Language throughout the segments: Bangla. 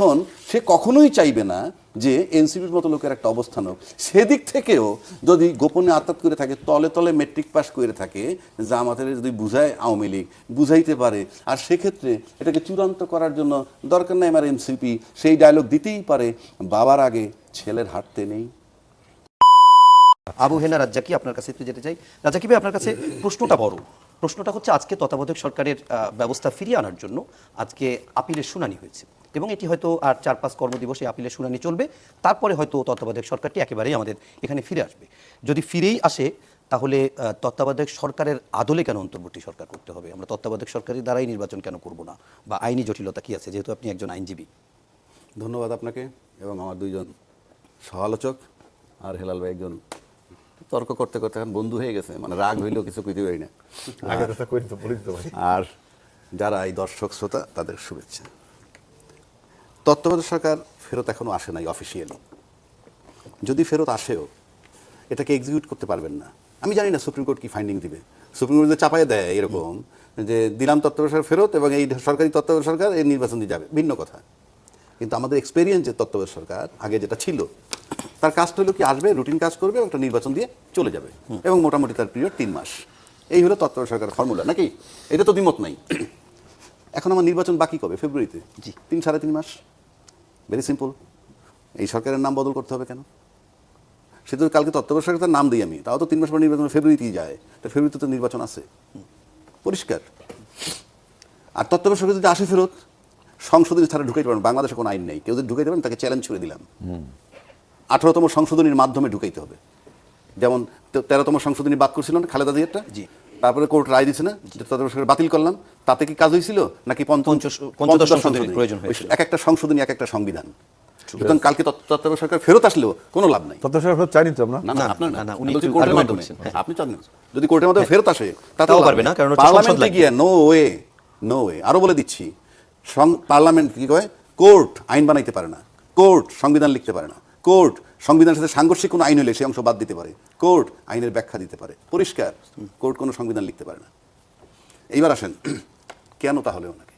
এখন সে কখনোই চাইবে না যে এনসিপির মতো লোকের একটা অবস্থান হোক। সেদিক থেকেও যদি গোপনে আত্মাত করে থাকে, তলে তলে মেট্রিক পাস করে থাকে, যা আমাদের যদি বুঝায় আওয়ামী লীগ, বুঝাইতে পারে। আর সেক্ষেত্রে এটাকে চূড়ান্ত করার জন্য দরকার নাই আমার এনসিপি। সেই ডায়লগ দিতেই পারে। বাবার আগে ছেলের হাঁটতে নেই। আবু হেনা, রাজ্জাকি, আপনার কাছে একটু যেতে চাই। রাজ্জাকি ভাই, আপনার কাছে প্রশ্নটা বড়। প্রশ্নটা হচ্ছে, আজকে তত্ত্বাবধায়ক সরকারের ব্যবস্থা ফিরিয়ে আনার জন্য আজকে আপিলের শুনানি হয়েছে। এবং এটি হয়তো আর চার পাঁচ কর্মদিবসে আপিলের শুনানি চলবে। তারপরে হয়তো তত্ত্বাবধায়ক সরকারটি একেবারেই আমাদের এখানে ফিরে আসবে। যদি ফিরেই আসে তাহলে তত্ত্বাবধায়ক সরকারের আদলে কেন অন্তর্বর্তী সরকার করতে হবে? আমরা তত্ত্বাবধায়ক সরকারের দ্বারাই নির্বাচন কেন করব না? বা আইনি জটিলতা কি আছে? যেহেতু আপনি একজন আইনজীবী। ধন্যবাদ আপনাকে এবং আমার দুইজন সহালোচক আর হেলাল ভাই একজন তর্ক করতে করতে এখন বন্ধু হয়ে গেছে। মানে রাগ হইলেও কিছু কইতে পারি না। আর যারা এই দর্শক শ্রোতা তাদের শুভেচ্ছা। তত্ত্বাবধায়ক সরকার ফেরত এখনও আসে নাই অফিসিয়ালি যদি ফেরত আসেও এটাকে এক্সিকিউট করতে পারবেন না। আমি জানি না সুপ্রিম কোর্ট কি ফাইন্ডিং দিবে। সুপ্রিম কোর্ট যদি চাপায় দেয় এরকম যে দিলাম তত্ত্বাবধায়ক সরকার ফেরত এবং এই সরকারি তত্ত্বাবধায়ক সরকার এই নির্বাচন দিয়ে যাবে। ভিন্ন কথা। কিন্তু আমাদের এক্সপেরিয়েন্স যে তত্ত্বাবধায়ক সরকার আগে যেটা ছিল তার কাজটা হলো কি আসবে রুটিন কাজ করবে এবং একটা নির্বাচন দিয়ে চলে যাবে। এবং মোটামুটি তার পিরিয়ড তিন মাস। এই হলো তত্ত্বাবধায়ক সরকার ফর্মুলা নাকি? এটা তো দ্বিমত নাই। এখন আমার নির্বাচন বাকি কবে? ফেব্রুয়ারিতে। জি। তিন সাড়ে তিন মাস। ভেরি সিম্পল এই সরকারের নাম বদল করতে হবে কেন? সে তো কালকে তত্ত্বাবধায়ক নাম দিই আমি। তাও তো তিন মাস পর নির্বাচন ফেব্রুয়ারিতেই যায়। তো ফেব্রুয়ারিতে তো নির্বাচন আছে। পরিষ্কার। আর তত্ত্বাবধায়ক যদি আসে ফেরত সংশোধনী ছাড়া ঢুকাইতে পারেন বাংলাদেশে কোনো আইন নেই। কেউ যদি ঢুকাইতে পারেন তাকে চ্যালেঞ্জ করে দিলাম। আঠারোতম সংশোধনীর মাধ্যমে ঢুকাইতে হবে। যেমন তেরোতম সংশোধনী বাদ করছিল না খালেদা জিয়ারটা? জি। তারপরে কোর্ট রায় দিচ্ছে না তত্ত্বাবধায়ক সরকার বাতিল করলাম তাতে কি কাজ হয়েছিল নাকি পঞ্চশ- প্রয়োজন এক একটা সংশোধনী এক একটা সংবিধান। সুতরাং কালকে তত্ত্বাবধায়ক সরকার ফেরত আসলেও কোনো লাভ নাই। তত্ত্ব সরকার চাইনি তো আমরা? না না, আপনার না, উনি যদি একটু কোর্টের মাধ্যমে করছেন, হ্যাঁ, হ্যাঁ। আপনি চান যদি কোর্টের মাধ্যমে ফেরত আসে তাও লাভ পারবে না, কারণ পার্লামেন্টে গিয়ে নো ওয়ে নো ওয়ে আরও বলে দিচ্ছি সং- পার্লামেন্ট কি কয়? কোর্ট আইন বানাইতে পারে না। কোর্ট সংবিধান লিখতে পারে না। কোর্ট সংবিধানের সাথে সাংঘর্ষিক কোনো আইন হলে সেই অংশ বাদ দিতে পারে। কোর্ট আইনের ব্যাখ্যা দিতে পারে। পরিষ্কার। কোর্ট কোনো সংবিধান লিখতে পারে না। এইবার আসেন। কেন তাহলে ওনাকে?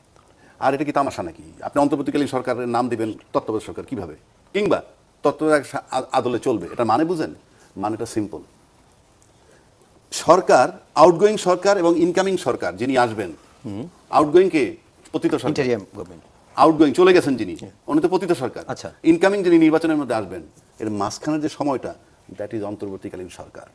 আর এটা কি তামাশা নাকি? আপনি অন্তর্বর্তীকালীন সরকারের নাম দেবেন তত্ত্বাবধায়ক সরকার কীভাবে? কিংবা তত্ত্বাবধায়ক আদলে চলবে এটা মানে বুঝেন? মানেটা সিম্পল সরকার আউটগোয়িং সরকার এবং ইনকামিং সরকার যিনি আসবেন আউটগোয়িং কে? পতিত সরকার। আউটগোয়িং চলে গেছেন যিনি উনি তো পতিত সরকার। আচ্ছা। ইনকামিং যিনি নির্বাচনের মধ্যে আসবেন এর মাঝখানের যে সময়টা দ্যাট ইজ অন্তর্বর্তীকালীন সরকার।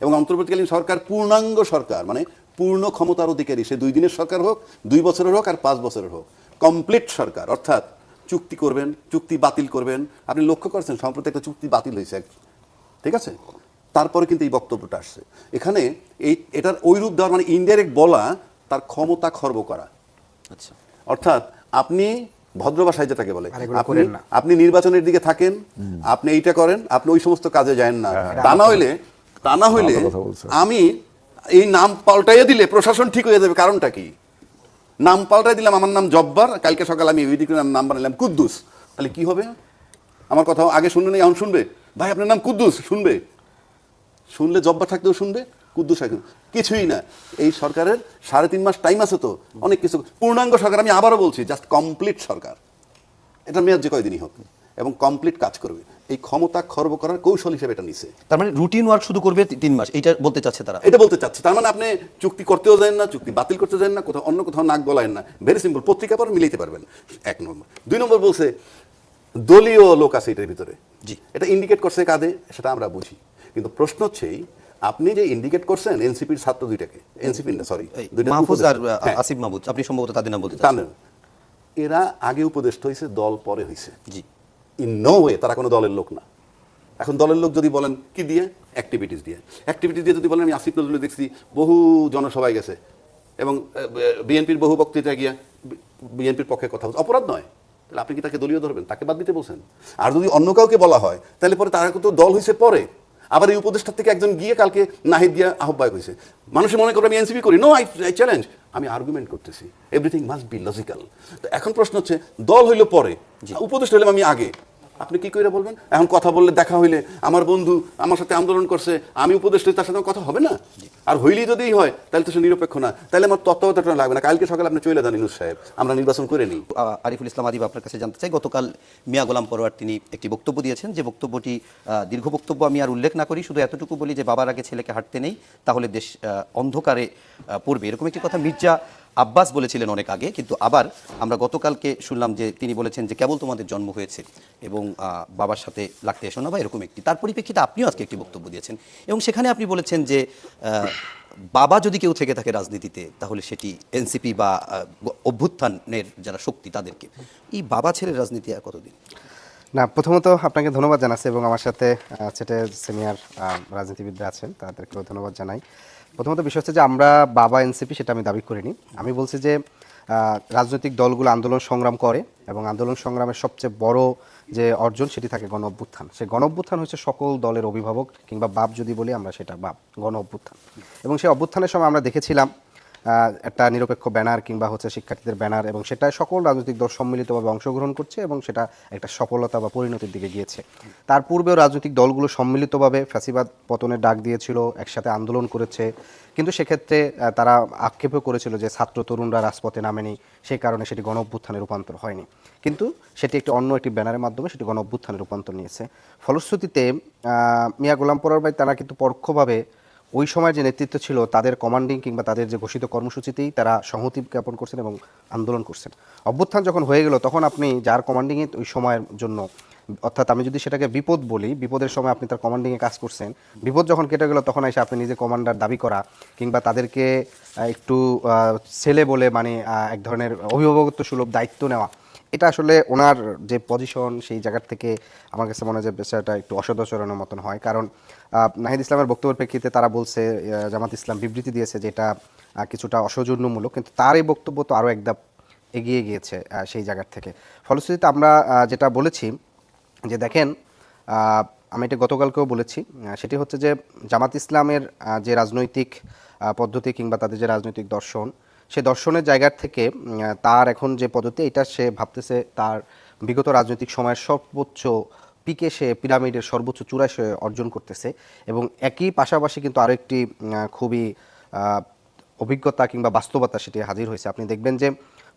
এবং অন্তর্বর্তীকালীন সরকার পূর্ণাঙ্গ সরকার মানে পূর্ণ ক্ষমতার অধিকারী সে দুই দিনের সরকার হোক দুই বছরের হোক আর পাঁচ বছরের হোক। কমপ্লিট সরকার অর্থাৎ চুক্তি করবেন চুক্তি বাতিল করবেন। আপনি লক্ষ্য করছেন সম্প্রতি একটা চুক্তি বাতিল হয়েছে ঠিক আছে? তারপরে কিন্তু এই বক্তব্যটা আসছে। এখানে এই এটার ওই রূপ দেওয়ার মানে ইনডাইরেক্ট বলা তার ক্ষমতা খর্ব করা। আচ্ছা। অর্থাৎ আপনি ভদ্র ভাষায় যেটাকে বলে আপনি না। আপনি নির্বাচনের দিকে থাকেন আপনি এইটা করেন আপনি ওই সমস্ত কাজে যান না। তা না হইলে তা না হইলে। আমি এই নাম পাল্টাইয়া দিলে প্রশাসন ঠিক হয়ে যাবে কারণটা কি? নাম পাল্টাই দিলাম আমার নাম জব্বার কালকে সকালে আমি ওই দিকে নাম বানালাম কুদ্দুস। তাহলে কি হবে? আমার কথা আগে শুনলে এখন শুনবে? ভাই আপনার নাম কুদ্দুস শুনবে? শুনলে জব্বার থাকতেও শুনবে? কুদ্দুস কিছুই না। এই সরকারের সাড়ে তিন মাস টাইম আছে তো অনেক কিছু। পূর্ণাঙ্গ সরকার আমি আবারও বলছি জাস্ট কমপ্লিট সরকার। এটা মেয়াদ যে কয়দিনই হোক এবং কমপ্লিট কাজ করবে। এই ক্ষমতা খর্ব করার কৌশল হিসেবে এটা নিছে। তার মানে রুটিন ওয়ার্ক শুধু করবে তিন মাস এটা বলতে চাচ্ছে তারা? এটা বলতে চাচ্ছি। তার মানে আপনি চুক্তি করতেও যান না চুক্তি বাতিল করতে যান না কোথাও অন্য কোথাও নাক গলায়েন না। ভেরি সিম্পল পত্রিকা পর মিলাইতে পারবেন। এক নম্বর। দুই নম্বর বলছে দলীয় লোক আছে এটার ভিতরে। জি। এটা ইন্ডিকেট করছে কাঁধে সেটা আমরা বুঝি। কিন্তু প্রশ্ন হচ্ছে এই, আপনি যে ইন্ডিকেট করছেন এনসিপির ছাত্র দুইটাকে এনসিপি না সরি মাহফুজ আর আসিফ মাহবুব আপনি সম্ভবত তাদের নাম বলতে জানেন এরা আগে উপদেষ্টা হয়েছে দল পরে হয়েছে জি। ইন নো ওয়ে তারা কোনো দলের লোক না। এখন দলের লোক যদি বলেন কি দিয়ে? অ্যাক্টিভিটিস দিয়ে। অ্যাক্টিভিটিস দিয়ে যদি বলেন আমি আসিফ নজরুল দেখছি বহু জনসভায় গেছে। এবং বিএনপির বহু বক্তৃতা গিয়া বিএনপির পক্ষে কথা বলছে। অপরাধ নয়। তাহলে আপনি কি তাকে দলীয় ধরবেন? তাকে বাদ দিতে বলছেন। আর যদি অন্য কাউকে বলা হয় তাহলে পরে তারা তো দল হয়েছে পরে। আবার এই উপদেষ্টার থেকে একজন গিয়ে কালকে নাহিদ দিয়া আহ্বায়ক হয়েছে। মানুষের মনে করবে আমি এনসিপি করি। নো আই আই চ্যালেঞ্জ আমি আর্গুমেন্ট করতেছি। এভরিথিং মাস্ট বি লজিক্যাল তো এখন প্রশ্ন হচ্ছে দল হইল পরে। উপদেষ্টা হইলাম আমি আগে। আপনি কি করে বলবেন? এখন কথা বললে দেখা হইলে আমার বন্ধু আমার সাথে আন্দোলন করছে আমি উপদেশ তার সাথে কথা হবে না? আর হইলেই যদি হয় তাহলে তো সে নিরপেক্ষ না। তাহলে আমার তত্ত্বাবধান লাগবে না। কালকে সকালে আপনি চলে যান ইনুস সাহেব। আমরা নির্বাচন করে নিই। আরিফুল ইসলাম আদিব আপনার কাছে জানতে চাই গতকাল মিয়া গোলাম পরোয়ার তিনি একটি বক্তব্য দিয়েছেন। যে বক্তব্যটি দীর্ঘ বক্তব্য আমি আর উল্লেখ না করি শুধু এতটুকু বলি যে বাবার আগে ছেলেকে হাঁটতে নেই তাহলে দেশ অন্ধকারে পড়বে। এরকম একটি কথা মির্জা আব্বাস বলেছিলেন অনেক আগে, কিন্তু আবার আমরা গতকালকে শুনলাম যে তিনি বলেছেন যে কেবল তোমাদের জন্ম হয়েছে এবং বাবার সাথে লাগতে এসো না বা এরকম একটি। তার পরিপ্রেক্ষিতে আপনিও আজকে একটি বক্তব্য দিয়েছেন এবং সেখানে আপনি বলেছেন যে বাবা যদি কেউ থেকে থাকে রাজনীতিতে, তাহলে সেটি এনসিপি বা অভ্যুত্থানের যারা শক্তি তাদেরকে। এই বাবা ছেলের রাজনীতি আর কতদিন? না, প্রথমত আপনাকে ধন্যবাদ জানাচ্ছি এবং আমার সাথে সেটে সিনিয়র রাজনীতিবিদরা আছেন, তাদেরকেও ধন্যবাদ জানাই। প্রথমত বিষয় হচ্ছে যে আমরা বাবা এনসিপি সেটা আমি দাবি করিনি। আমি বলছি যে রাজনৈতিক দলগুলো আন্দোলন সংগ্রাম করে এবং আন্দোলন সংগ্রামের সবচেয়ে বড় যে অর্জন সেটি থাকে গণ অভ্যুত্থান সেই গণ অভ্যুত্থান হচ্ছে সকল দলের অভিভাবক কিংবা বাপ যদি বলি আমরা সেটা বাপ গণ অভ্যুত্থান এবং সেই অভ্যুত্থানের সময় আমরা দেখেছিলাম একটা নিরপেক্ষ ব্যানার কিংবা হচ্ছে শিক্ষার্থীদের ব্যানার এবং সেটা সকল রাজনৈতিক দল সম্মিলিতভাবে অংশগ্রহণ করছে এবং সেটা একটা সফলতা বা পরিণতির দিকে গিয়েছে। তার পূর্বেও রাজনৈতিক দলগুলো সম্মিলিতভাবে ফ্যাসিবাদ পতনের ডাক দিয়েছিল, একসাথে আন্দোলন করেছে। কিন্তু সেক্ষেত্রে তারা আক্ষেপও করেছিল যে ছাত্র তরুণরা রাজপথে নামেনি, সেই কারণে সেটি গণ অভ্যুত্থানে রূপান্তর হয়নি। কিন্তু সেটি একটি অন্য একটি ব্যানারের মাধ্যমে সেটি গণ অভ্যুত্থানে রূপান্তর নিয়েছে। ফলশ্রুতিতে মিয়া গোলাম পরার ভাই তারা কিন্তু পরোক্ষভাবে ওই সময় যে নেতৃত্ব ছিল, তাদের কমান্ডিং কিংবা তাদের যে ঘোষিত কর্মসূচিতেই তারা সংহতি জ্ঞাপন করছেন এবং আন্দোলন করছেন। অভ্যুত্থান যখন হয়ে গেল, তখন আপনি যার কমান্ডিংয়ে ওই সময়ের জন্য, অর্থাৎ আমি যদি সেটাকে বিপদ বলি, বিপদের সময় আপনি তার কমান্ডিংয়ে কাজ করছেন, বিপদ যখন কেটে গেল, তখন এসে আপনি নিজে কমান্ডার দাবি করা কিংবা তাদেরকে একটু ছেলে বলে মানে এক ধরনের অভিভাবকত্ব সুলভ দায়িত্ব নেওয়া এটা আসলে ওনার যে পজিশন সেই জায়গার থেকে আমার কাছে মনে হয় যে বিষয়টা একটু অসদাচরণের মতন হয়। কারণ নাহিদ ইসলামের বক্তব্যের প্রেক্ষিতে তারা বলছে জামাত ইসলাম বিবৃতি দিয়েছে যে এটা কিছুটা অসৌজন্যমূলক, কিন্তু তার এই বক্তব্য তো আরও একদম এগিয়ে গিয়েছে সেই জায়গার থেকে। ফলশ্রুতিতে আমরা যেটা বলেছি, যে দেখেন আমি এটা গতকালকেও বলেছি সেটি হচ্ছে যে জামাত ইসলামের যে রাজনৈতিক পদ্ধতি কিংবা তাদের যে রাজনৈতিক দর্শন সে দর্শনের জায়গার থেকে তার এখন যে পদ্ধতি, এটা সে ভাবতেছে তার বিগত রাজনৈতিক সময়ের সর্বোচ্চ পিকে সে পিরামিডের সর্বোচ্চ চূড়ায় সে অর্জন করতেছে এবং একই পাশাপাশি কিন্তু আরও একটি খুবই অভিজ্ঞতা কিংবা বাস্তবতা সেটি হাজির হয়েছে। আপনি দেখবেন যে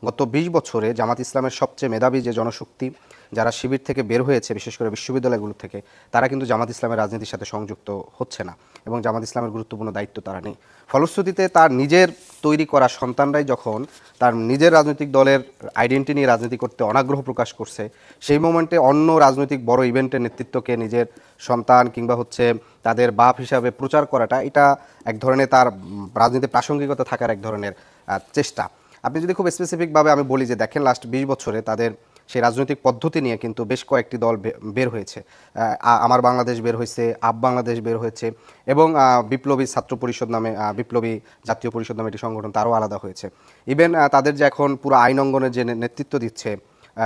গত বিশ বছরে জামাত ইসলামের সবচেয়ে মেধাবী যে জনশক্তি যারা শিবির থেকে বের হয়েছে বিশেষ করে বিশ্ববিদ্যালয়গুলো থেকে তারা কিন্তু জামাত ইসলামের রাজনীতির সাথে সংযুক্ত হচ্ছে না এবং জামাত ইসলামের গুরুত্বপূর্ণ দায়িত্ব তারা নেই। ফলশ্রুতিতে তার নিজের তৈরি করা সন্তানরাই যখন তার নিজের রাজনৈতিক দলের আইডেন্টি নিয়ে রাজনীতি করতে অনাগ্রহ প্রকাশ করছে সেই মোমেন্টে অন্য রাজনৈতিক বড় ইভেন্টের নেতৃত্বকে নিজের সন্তান কিংবা হচ্ছে তাদের বাপ হিসাবে প্রচার করাটা এটা এক ধরনের তার উম, রাজনীতি প্রাসঙ্গিকতা থাকার এক ধরনের চেষ্টা। আপনি যদি খুব স্পেসিফিকভাবে আমি বলি যে দেখেন লাস্ট বিশ বছরে তাদের সেই রাজনৈতিক পদ্ধতি নিয়ে কিন্তু বেশ কয়েকটি দল বের হয়েছে। আমার বাংলাদেশ বের হয়েছে, আপ বাংলাদেশ বের হয়েছে এবং বিপ্লবী ছাত্র পরিষদ নামে বিপ্লবী জাতীয় পরিষদ নামে একটি সংগঠন তারও আলাদা হয়েছে। ইভেন তাদের যে এখন পুরো আইন অঙ্গনের যে নেতৃত্ব দিচ্ছে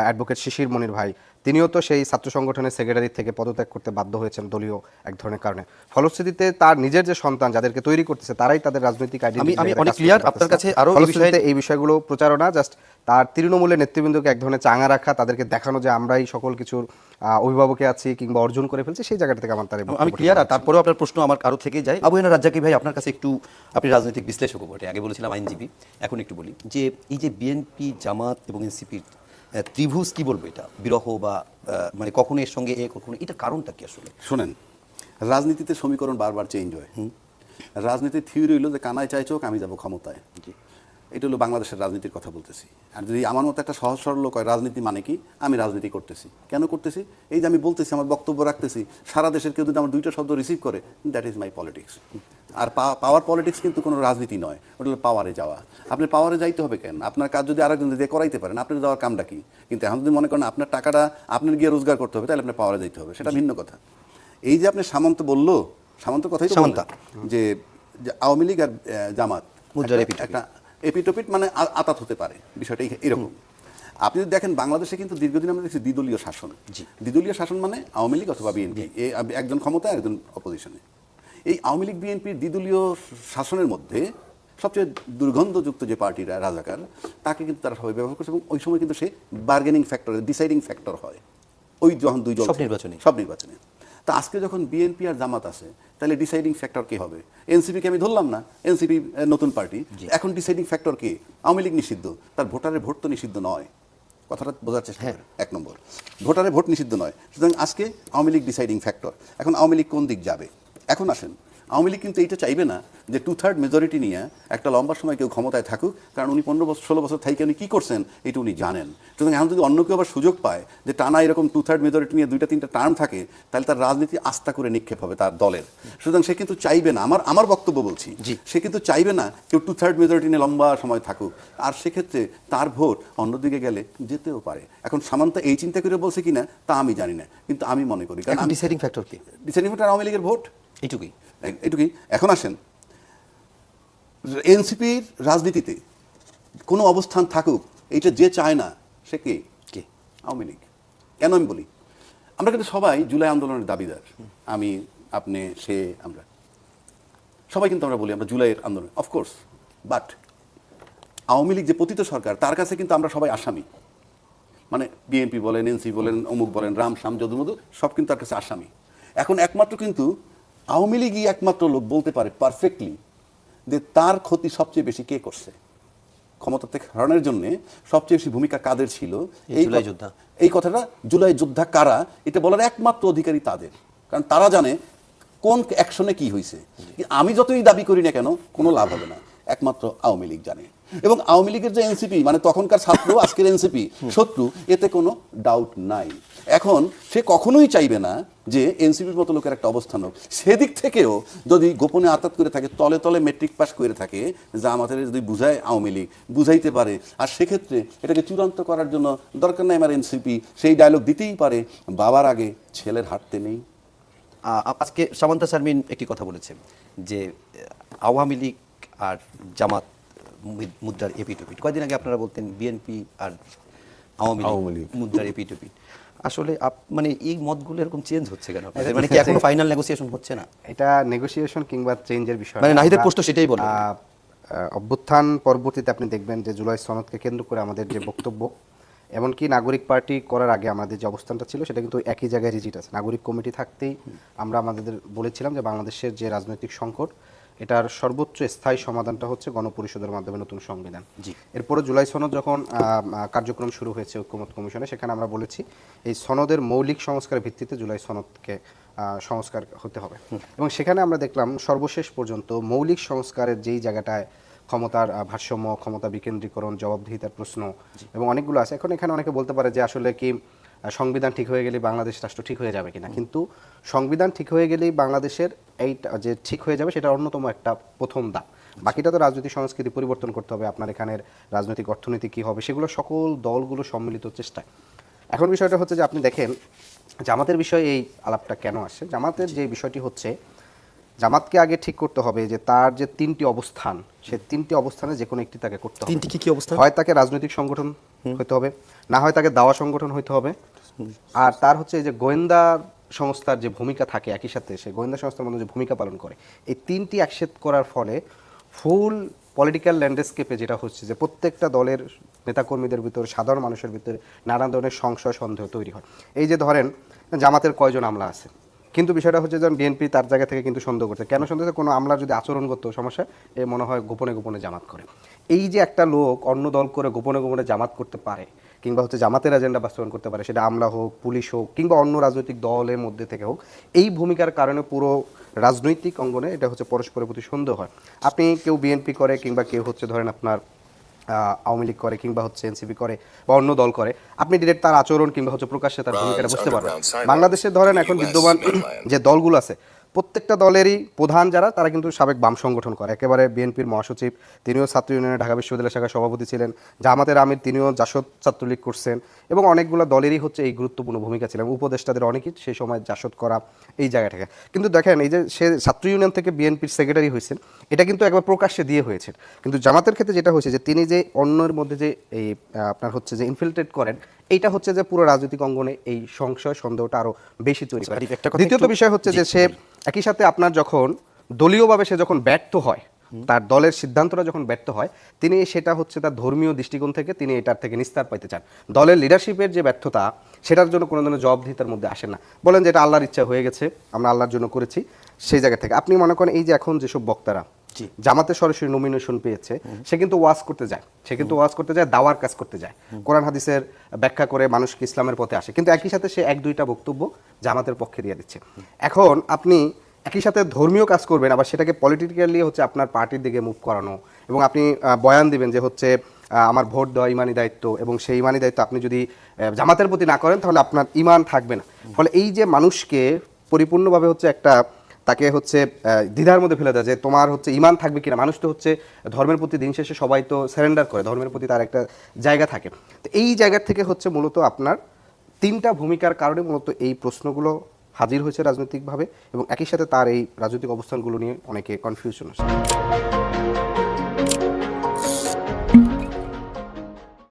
অ্যাডভোকেট শিশির মনির ভাই তিনিও তো সেই ছাত্র সংগঠনের সেক্রেটারি থেকে পদত্যাগ করতে বাধ্য হয়েছেন দলীয় এক ধরনের কারণে। ফলশ্রুতিতে তার নিজের যে সন্তান যাদেরকে তৈরি করতেছে তারাই তাদের রাজনৈতিক আমি অনেক করতে আপনার কাছে আরও এই বিষয়গুলো প্রচারণা জাস্ট তার তৃণমূলের নেতৃবৃন্দকে এক ধরনের চাঙা রাখা তাদেরকে দেখানো যে আমরাই সকল কিছুর অভিভাবকে আছি কিংবা অর্জন করে ফেলছি সেই জায়গাটা থেকে আমার তার আমি ক্লিয়ার আর তারপরেও আপনার প্রশ্ন আমার কারও থেকে যায়। আবু হেনা রাজ্জাকি ভাই আপনার কাছে একটু আপনি রাজনৈতিক বিশ্লেষক বটে। আগে বলেছিলাম আইনজীবী এখন একটু বলি। যে এই যে বিএনপি জামাত এবং এনসিপির ত্রিভুজ কি বলব এটা? বিরহ বা মানে কখনো এর সঙ্গে এ কখনো এটা কারণটা কি আসলে? শোনেন রাজনীতিতে সমীকরণ বারবার চেঞ্জ হয়। রাজনীতির থিওরি হইল যে কানায় চাই চোখ আমি যাব ক্ষমতায়। এটা হলো বাংলাদেশের রাজনীতির কথা বলতেছি। আর যদি আমার মতো একটা সহজ সরল লোক হয় রাজনীতি মানে কি? আমি রাজনীতি করতেছি। কেন করতেছি? এই যে আমি বলতেছি আমার বক্তব্য রাখতেছি সারা দেশের কেউ যদি আমার দুইটা শব্দ রিসিভ করে দ্যাট ইজ মাই পলিটিক্স আর পাওয়ার পলিটিক্স কিন্তু কোনো রাজনীতি নয় ওটা হলো পাওয়ারে যাওয়া। আপনি পাওয়ারে যাইতে হবে কেন? আপনার কাজ যদি আরেকজন দিয়ে করাইতে পারেন আপনার যাওয়ার কামটা কি? কিন্তু এখন যদি মনে করেন আপনার টাকাটা আপনার গিয়ে রোজগার করতে হবে তাহলে আপনার পাওয়ারে যাইতে হবে সেটা ভিন্ন কথা। এই যে আপনি সামন্ত বলল সামন্ত কথাই সামন্তা। যে আওয়ামী লীগ আর জামাত একটা- এপিটোপিট। মানে আতাত হতে পারে বিষয়টা এরকম। আপনি যদি দেখেন বাংলাদেশে কিন্তু দীর্ঘদিন আমরা দেখছি দ্বিদলীয় শাসন। দ্বিদলীয় শাসন মানে আওয়ামী লীগ অথবা বিএনপি একজন ক্ষমতা একজন অপোজিশনে এই আওয়ামী লীগ বিএনপির দ্বিদলীয় শাসনের মধ্যে সবচেয়ে দুর্গন্ধযুক্ত যে পার্টিরা রাজাকার তাকে কিন্তু তারা সবাই ব্যবহার করছে এবং ওই সময় কিন্তু সে বার্গেনিং ফ্যাক্টর ডিসাইডিং ফ্যাক্টর হয়। ওই যখন দুই সব নির্বাচনে। সব নির্বাচনে। তা আজকে যখন বিএনপি আর জামাত আছে তাহলে ডিসাইডিং ফ্যাক্টর কে হবে? এনসিপিকে আমি ধরলাম না। এনসিপি নতুন পার্টি। এখন ডিসাইডিং ফ্যাক্টর কে? আওয়ামী লীগ নিষিদ্ধ। তার ভোটারের ভোট তো নিষিদ্ধ নয়। কথাটা বোঝার চেষ্টা হ্যাঁ। করেন। এক নম্বর। ভোটারের ভোট নিষিদ্ধ নয়। সুতরাং আজকে আওয়ামী লীগ ডিসাইডিং ফ্যাক্টর এখন আওয়ামী লীগ কোন দিক যাবে? এখন আসেন। আওয়ামী লীগ কিন্তু এইটা চাইবে না যে টু থার্ড মেজরিটি নিয়ে একটা লম্বা সময় কেউ ক্ষমতায় থাকুক কারণ উনি পনেরো বছর ষোলো বছর থাইকে উনি কী করছেন এটা উনি জানেন। সুতরাং এখন যদি অন্য কেউ আবার সুযোগ পায় যে টানা এরকম টু থার্ড মেজরিটি নিয়ে দুইটা তিনটা টার্ম থাকে তাহলে তার রাজনীতি আস্থা করে নিক্ষেপ হবে তার দলের। সুতরাং সে কিন্তু চাইবে না। আমার আমার বক্তব্য বলছি জি। সে কিন্তু চাইবে না কেউ টু থার্ড মেজরিটি নিয়ে লম্বা সময় থাকুক। আর সেক্ষেত্রে তার ভোট অন্যদিকে গেলে যেতেও পারে। এখন সামান্তা এই চিন্তা করে বলছে কিনা তা আমি জানি না কিন্তু আমি মনে করি। কারণ ডিসাইডিং ফ্যাক্টর কি? ডিসাইডিং ভোট আওয়ামী লীগের ভোট। এইটুকুই। এ- এটুকুই এখন আসেন। এনসিপির রাজনীতিতে কোনো অবস্থান থাকুক এইটা যে চায় না সে কে? কে? আওয়ামী লীগ। কেন আমি বলি? আমরা কিন্তু সবাই জুলাই আন্দোলনের দাবিদার। আমি আপনি সে আমরা। সবাই কিন্তু আমরা বলি আমরা জুলাইয়ের আন্দোলন অফকোর্স বাট আওয়ামী লীগ যে পতিত সরকার তার কাছে কিন্তু আমরা সবাই আসামি। মানে বিএনপি বলেন এনসি বলেন অমুক বলেন রাম শাম যদুমধু সব কিন্তু তার কাছে আসামি। এখন একমাত্র কিন্তু আওয়ামী লীগই একমাত্র লোক বলতে পারে পারফেক্টলি যে তার ক্ষতি সবচেয়ে বেশি কে করছে? ক্ষমতা থেকে হারানোর জন্য সবচেয়ে বেশি ভূমিকা কাদের ছিল? এই জুলাই যোদ্ধা। এই কথাটা জুলাই যোদ্ধা কারা? এটা বলার একমাত্র অধিকারী তাদের। কারণ তারা জানে কোন অ্যাকশনে কি হয়েছে আমি যতই দাবি করি না কেন কোনো লাভ হবে না। একমাত্র আওয়ামী লীগ জানে। এবং আওয়ামী লীগের যে এনসিপি মানে তখনকার ছাত্র আজকের এনসিপি শত্রু এতে কোনো ডাউট নাই। এখন সে কখনোই চাইবে না যে এনসিপির মতো লোকের একটা অবস্থান হোক। সেদিক থেকেও যদি গোপনে আতাত করে থাকে তলে তলে মেট্রিক পাস করে থাকে যা আমাদের যদি বুঝায় আওয়ামী লীগ বুঝাইতে পারে। আর সেক্ষেত্রে এটাকে চূড়ান্ত করার জন্য দরকার নাই আমার এনসিপি। সেই ডায়লগ দিতেই পারে। বাবার আগে ছেলের হাঁটতে নেই। আজকে সামান্তা শারমিন একটি কথা বলেছে যে আওয়ামী লীগ আর জামাত মুদ্রার এপি টুপি কয়দিন আগে আপনারা বলতেন বিএনপি আর আওয়ামী লীগ। মুদ্রার এপি টুপি আসলে মানে এই মতগুলো এরকম চেঞ্জ হচ্ছে কেন মানে কি এখনও ফাইনাল নেগোসিয়েশন হচ্ছে না? এটা নেগোসিয়েশন কিংবা চেঞ্জের বিষয় মানে নাহিদের প্রশ্ন সেটাই বলে। অভ্যুত্থান পরবর্তীতে আপনি দেখবেন যে জুলাই সনদকে কেন্দ্র করে আমাদের যে বক্তব্য এমনকি নাগরিক পার্টি করার আগে আমাদের যে অবস্থানটা ছিল সেটা কিন্তু একই জায়গায় রিজিট আছে। নাগরিক কমিটি থাকতেই আমরা আমাদের বলেছিলাম যে বাংলাদেশের যে রাজনৈতিক সংকট এটার সর্বোচ্চ স্থায়ী সমাধানটা হচ্ছে গণপরিষদের মাধ্যমে নতুন সংবিধান। জি। এরপরে জুলাই সনদ যখন কার্যক্রম শুরু হয়েছে ঐক্যমত কমিশনে সেখানে আমরা বলেছি এই সনদের মৌলিক সংস্কারের ভিত্তিতে জুলাই সনদকে সংস্কার হতে হবে। এবং সেখানে আমরা দেখলাম সর্বশেষ পর্যন্ত মৌলিক সংস্কারের যেই জায়গাটায় ক্ষমতার ভারসাম্য ক্ষমতা বিকেন্দ্রীকরণ জবাবদিহিতার প্রশ্ন এবং অনেকগুলো আছে। এখন এখানে অনেকে বলতে পারে যে আসলে কি সংবিধান ঠিক হয়ে গেলে বাংলাদেশ রাষ্ট্র ঠিক হয়ে যাবে কিনা। কিন্তু সংবিধান ঠিক হয়ে গেলেই বাংলাদেশের এই যে ঠিক হয়ে যাবে সেটা অন্যতম একটা প্রথম দাপ বাকিটা তো রাজনৈতিক সংস্কৃতি পরিবর্তন করতে হবে, আপনার এখানের রাজনৈতিক অর্থনীতি কী হবে, সেগুলো সকল দলগুলো সম্মিলিত চেষ্টায়। এখন বিষয়টা হচ্ছে যে আপনি দেখেন জামাতের বিষয়ে এই আলাপটা কেন আসে জামাতের যে বিষয়টি হচ্ছে জামাতকে আগে ঠিক করতে হবে যে তার যে তিনটি অবস্থান সে তিনটি অবস্থানে যে কোনো একটি তাকে করতে হবে। তিনটি কি কি অবস্থান? হয় তাকে রাজনৈতিক সংগঠন হতে হবে না হয় তাকে দাওয়া সংগঠন হইতে হবে। আর তার হচ্ছে এই যে গোয়েন্দা সংস্থার যে ভূমিকা থাকে একই সাথে সে গোয়েন্দা সংস্থার মধ্যে যে ভূমিকা পালন করে এই তিনটি একসেট করার ফলে ফুল পলিটিক্যাল ল্যান্ডস্কেপে যেটা হচ্ছে যে প্রত্যেকটা দলের নেতাকর্মীদের ভিতরে সাধারণ মানুষের ভিতরে নানা ধরনের সংশয় সন্দেহ তৈরি হয়। এই যে ধরেন জামাতের কয়জন আমলা আছে? কিন্তু বিষয়টা হচ্ছে যেমন বিএনপি তার জায়গা থেকে কিন্তু সন্দেহ করছে। কেন সন্দেহ কোনো আমলা যদি আচরণগত সমস্যা, এ মনে হয় গোপনে গোপনে জামাত করে। এই যে একটা লোক অন্য দল করে গোপনে গোপনে জামাত করতে পারে, কিংবা হচ্ছে জামাতের এজেন্ডা বাস্তবায়ন করতে পারে, সেটা আমলা হোক, পুলিশ হোক, কিংবা অন্য রাজনৈতিক দলের মধ্যে থেকে হোক, এই ভূমিকার কারণে পুরো রাজনৈতিক অঙ্গনে এটা হচ্ছে পরস্পরের প্রতি সন্দেহ হয়। আপনি কেউ বিএনপি করে কিংবা কেউ হচ্ছে ধরেন আপনার আওয়ামী লীগ করে কিংবা হচ্ছে এনসিপি করে বা অন্য দল করে আপনি ডিরেক্ট তার আচরণ কিংবা হচ্ছে প্রকাশ্যে তার ভূমিকাটা বুঝতে পারবেন। বাংলাদেশে ধরেন এখন বিদ্যমান যে দলগুলো আছে প্রত্যেকটা দলেরই প্রধান যারা, তারা কিন্তু সাবেক বাম সংগঠন করে। একেবারে বিএনপির মহাসচিব, তিনিও ছাত্র ইউনিয়নের ঢাকা বিশ্ববিদ্যালয় শাখার সভাপতি ছিলেন জামাতের আমির, তিনিও জাসদ ছাত্রলীগ করছেন এবং অনেকগুলো দলেরই হচ্ছে এই গুরুত্বপূর্ণ ভূমিকা ছিলেন উপদেষ্টাদের অনেকেই সেই সময় জাসদ করা এই জায়গা থেকে। কিন্তু দেখেন, এই যে সে ছাত্র ইউনিয়ন থেকে বিএনপির সেক্রেটারি হয়েছেন, এটা কিন্তু একবার প্রকাশ্যে দিয়ে হয়েছে। কিন্তু জামাতের ক্ষেত্রে যেটা হয়েছে যে, তিনি যে অন্যের মধ্যে যে এই আপনার হচ্ছে যে ইনফিল্ট্রেট করেন এইটা হচ্ছে যে পুরো রাজনৈতিক অঙ্গনে এই সংশয় সন্দেহটা আরও বেশি তৈরি করে। একটা কথা দ্বিতীয়ত বিষয় হচ্ছে যে সে একই সাথে আপনার যখন দলীয়ভাবে সে যখন ব্যর্থ হয় তার দলের সিদ্ধান্তটা যখন ব্যর্থ হয় তিনি সেটা হচ্ছে তার ধর্মীয় দৃষ্টিকোণ থেকে তিনি এটার থেকে নিস্তার পাইতে চান। দলের লিডারশিপের যে ব্যর্থতা সেটার জন্য কোনো ধরনের জবাবদিহিতার মধ্যে আসে না। বলেন যে এটা আল্লাহর ইচ্ছা হয়ে গেছে আমরা আল্লাহর জন্য করেছি সেই জায়গা থেকে। আপনি মনে করেন এই যে এখন যেসব বক্তারা। জামাতে সরাসরি নমিনেশন পেয়েছে সে কিন্তু ওয়াজ করতে যায় সে কিন্তু ওয়াজ করতে যায় দাওয়ার কাজ করতে যায়। কোরআন হাদিসের ব্যাখ্যা করে মানুষকে ইসলামের পথে আসে কিন্তু একই সাথে সে এক দুইটা বক্তব্য জামাতের পক্ষে দিয়ে দিচ্ছে। এখন আপনি একই সাথে ধর্মীয় কাজ করবেন আবার সেটাকে পলিটিক্যালি হচ্ছে আপনার পার্টির দিকে মুভ করানো এবং আপনি বয়ান দিবেন যে হচ্ছে আমার ভোট দেওয়া ইমানি দায়িত্ব এবং সেই ইমানি দায়িত্ব আপনি যদি জামাতের প্রতি না করেন তাহলে আপনার ইমান থাকবে না। ফলে এই যে মানুষকে পরিপূর্ণভাবে হচ্ছে একটা তাকে হচ্ছে দ্বিধার মধ্যে ফেলে দেয় যে তোমার হচ্ছে ইমান থাকবে কিনা। মানুষ তো হচ্ছে ধর্মের প্রতি দিন শেষে সবাই তো সারেন্ডার করে, ধর্মের প্রতি তার একটা জায়গা থাকে। তো এই জায়গা থেকে হচ্ছে মূলত আপনার তিনটা ভূমিকার কারণে মূলত এই প্রশ্নগুলো হাজির হয়েছে রাজনৈতিকভাবে এবং একই সাথে তার এই রাজনৈতিক অবস্থানগুলো নিয়ে অনেকে কনফিউশন আছে